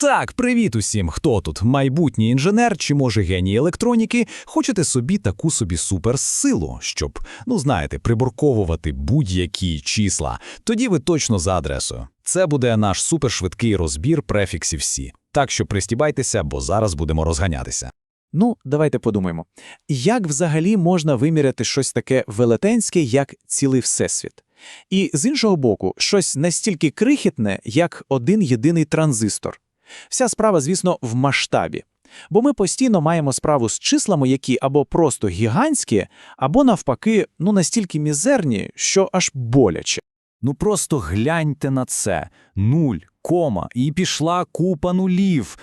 Так, привіт усім, хто тут? Майбутній інженер чи може геній електроніки, хочете собі таку собі суперсилу, щоб, ну знаєте, приборковувати будь-які числа. Тоді ви точно за адресою. Це буде наш супершвидкий розбір префіксів Сі. Так що пристібайтеся, бо зараз будемо розганятися. Ну, давайте подумаємо. Як взагалі можна виміряти щось таке велетенське, як цілий всесвіт? І з іншого боку, щось настільки крихітне, як один єдиний транзистор. Вся справа, звісно, в масштабі. Бо ми постійно маємо справу з числами, які або просто гігантські, або навпаки, ну настільки мізерні, що аж боляче. Ну просто гляньте на це. Нуль, кома, і пішла купа нулів.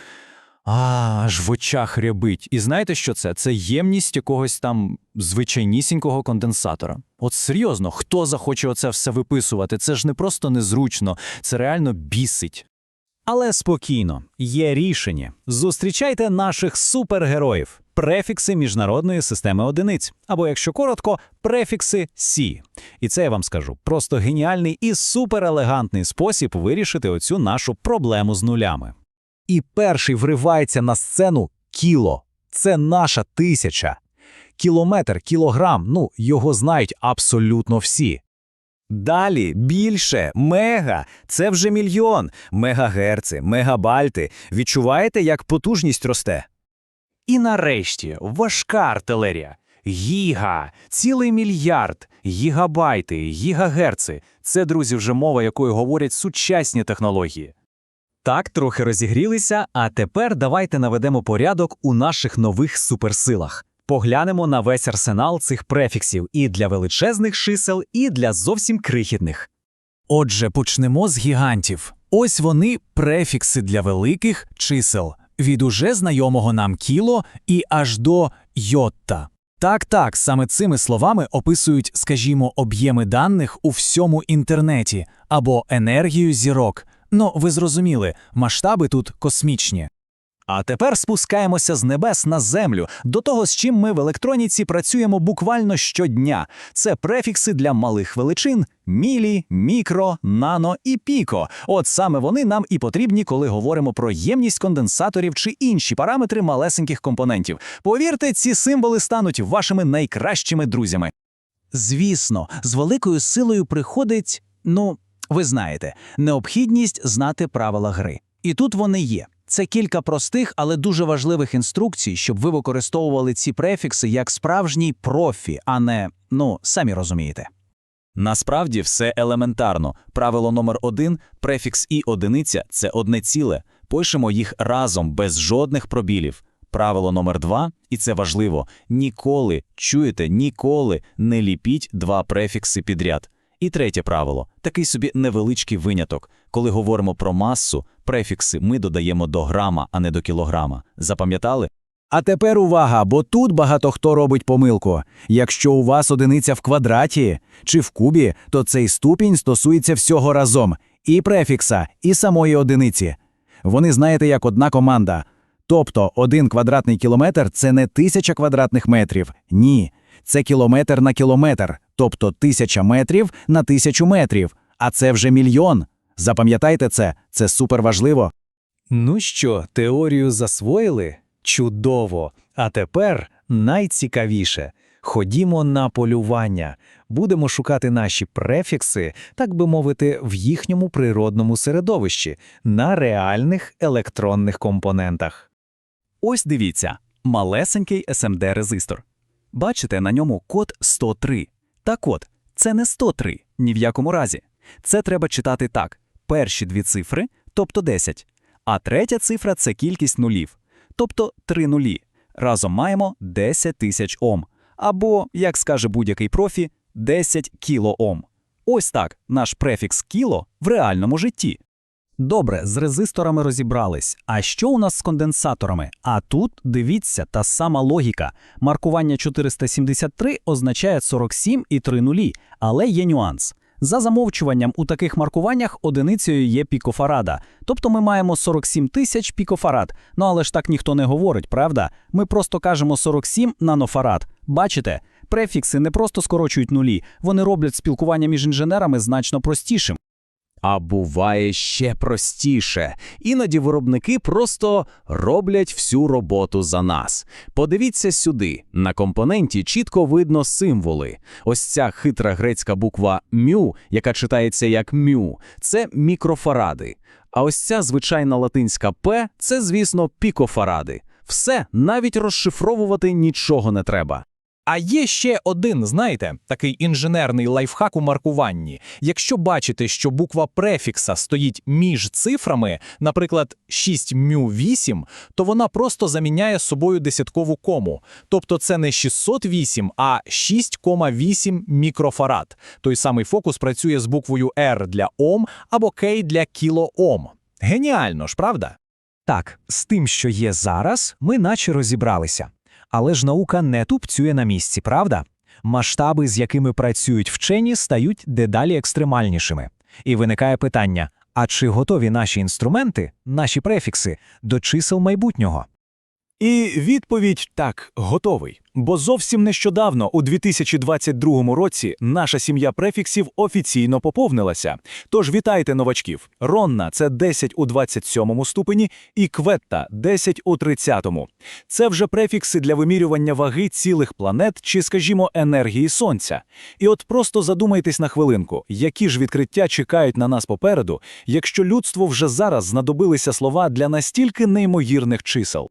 А, аж в очах рябить. І знаєте, що це? Це ємність якогось там звичайнісінького конденсатора. От серйозно, хто захоче оце все виписувати? Це ж не просто незручно, це реально бісить. Але спокійно, є рішення. Зустрічайте наших супергероїв. Префікси міжнародної системи одиниць, або, якщо коротко, префікси Сі. І це я вам скажу просто геніальний і суперелегантний спосіб вирішити оцю нашу проблему з нулями. І перший вривається на сцену кіло. Це наша тисяча. Кілометр, кілограм, ну, його знають абсолютно всі. Далі більше, мега, це вже мільйон, мегагерци, мегабальти. Відчуваєте, як потужність росте? І нарешті важка артилерія. Гіга, цілий мільярд, гігабайти, гігагерци. Це, друзі, вже мова, якою говорять сучасні технології. Так, трохи розігрілися, а тепер давайте наведемо порядок у наших нових суперсилах. Поглянемо на весь арсенал цих префіксів і для величезних чисел, і для зовсім крихітних. Отже, почнемо з гігантів. Ось вони префікси для великих чисел, від уже знайомого нам кіло і аж до йотта. Так, так, саме цими словами описують, скажімо, об'єми даних у всьому інтернеті або енергію зірок. Ну, ви зрозуміли, масштаби тут космічні. А тепер спускаємося з небес на землю до того, з чим ми в електроніці працюємо буквально щодня. Це префікси для малих величин мілі, мікро, нано і піко. От саме вони нам і потрібні, коли говоримо про ємність конденсаторів чи інші параметри малесеньких компонентів. Повірте, ці символи стануть вашими найкращими друзями. Звісно, з великою силою приходить, ну, ви знаєте, необхідність знати правила гри. І тут вони є. Це кілька простих, але дуже важливих інструкцій, щоб ви використовували ці префікси як справжній профі, а не, ну, самі розумієте. Насправді все елементарно. Правило номер один префікс і одиниця це одне ціле. Пишемо їх разом без жодних пробілів. Правило номер два, і це важливо: ніколи, чуєте, ніколи не ліпіть два префікси підряд. І третє правило такий собі невеличкий виняток. Коли говоримо про масу, префікси ми додаємо до грама, а не до кілограма. Запам'ятали? А тепер увага, бо тут багато хто робить помилку. Якщо у вас одиниця в квадраті чи в кубі, то цей ступінь стосується всього разом і префікса, і самої одиниці. Вони знаєте як одна команда. Тобто один квадратний кілометр це не тисяча квадратних метрів. Ні. Це кілометр на кілометр, тобто тисяча метрів на тисячу метрів. А це вже мільйон. Запам'ятайте це, це суперважливо. Ну що, теорію засвоїли? Чудово! А тепер найцікавіше. Ходімо на полювання, будемо шукати наші префікси, так би мовити, в їхньому природному середовищі, на реальних електронних компонентах. Ось дивіться, малесенький SMD-резистор. Бачите, на ньому код 103. Так от, це не 103, ні в якому разі. Це треба читати так: перші дві цифри, тобто 10, а третя цифра це кількість нулів, тобто 3 нулі. Разом маємо 10 тисяч Ом. Або, як скаже будь-який профі, 10 кілоом. Ось так наш префікс кіло в реальному житті. Добре, з резисторами розібрались. А що у нас з конденсаторами? А тут дивіться та сама логіка. Маркування 473 означає 47 і 3 нулі, але є нюанс. За замовчуванням у таких маркуваннях одиницею є пікофарада, тобто ми маємо 47 тисяч пікофарад. Ну але ж так ніхто не говорить, правда? Ми просто кажемо 47 нанофарад. Бачите, префікси не просто скорочують нулі, вони роблять спілкування між інженерами значно простішим. А буває ще простіше. Іноді виробники просто роблять всю роботу за нас. Подивіться сюди. На компоненті чітко видно символи. Ось ця хитра грецька буква мю, яка читається як мю, це мікрофаради. А ось ця звичайна латинська П – це, звісно, пікофаради. Все, навіть розшифровувати нічого не треба. А є ще один, знаєте, такий інженерний лайфхак у маркуванні. Якщо бачите, що буква префікса стоїть між цифрами, наприклад, 6 мю 8, то вона просто заміняє собою десяткову кому. Тобто це не 608, а 6,8 мікрофарад. Той самий фокус працює з буквою R для Ом або К для кілоом. Геніально ж, правда? Так, з тим, що є зараз, ми наче розібралися. Але ж наука не тупцює на місці, правда? Масштаби, з якими працюють вчені, стають дедалі екстремальнішими. І виникає питання: а чи готові наші інструменти, наші префікси до чисел майбутнього? І відповідь так, готовий. Бо зовсім нещодавно, у 2022 році, наша сім'я префіксів офіційно поповнилася. Тож вітайте новачків. Ронна це 10 у 27 ступені і кветта 10 у 30. Це вже префікси для вимірювання ваги цілих планет чи, скажімо, енергії сонця. І от просто задумайтесь на хвилинку, які ж відкриття чекають на нас попереду, якщо людству вже зараз знадобилися слова для настільки неймовірних чисел.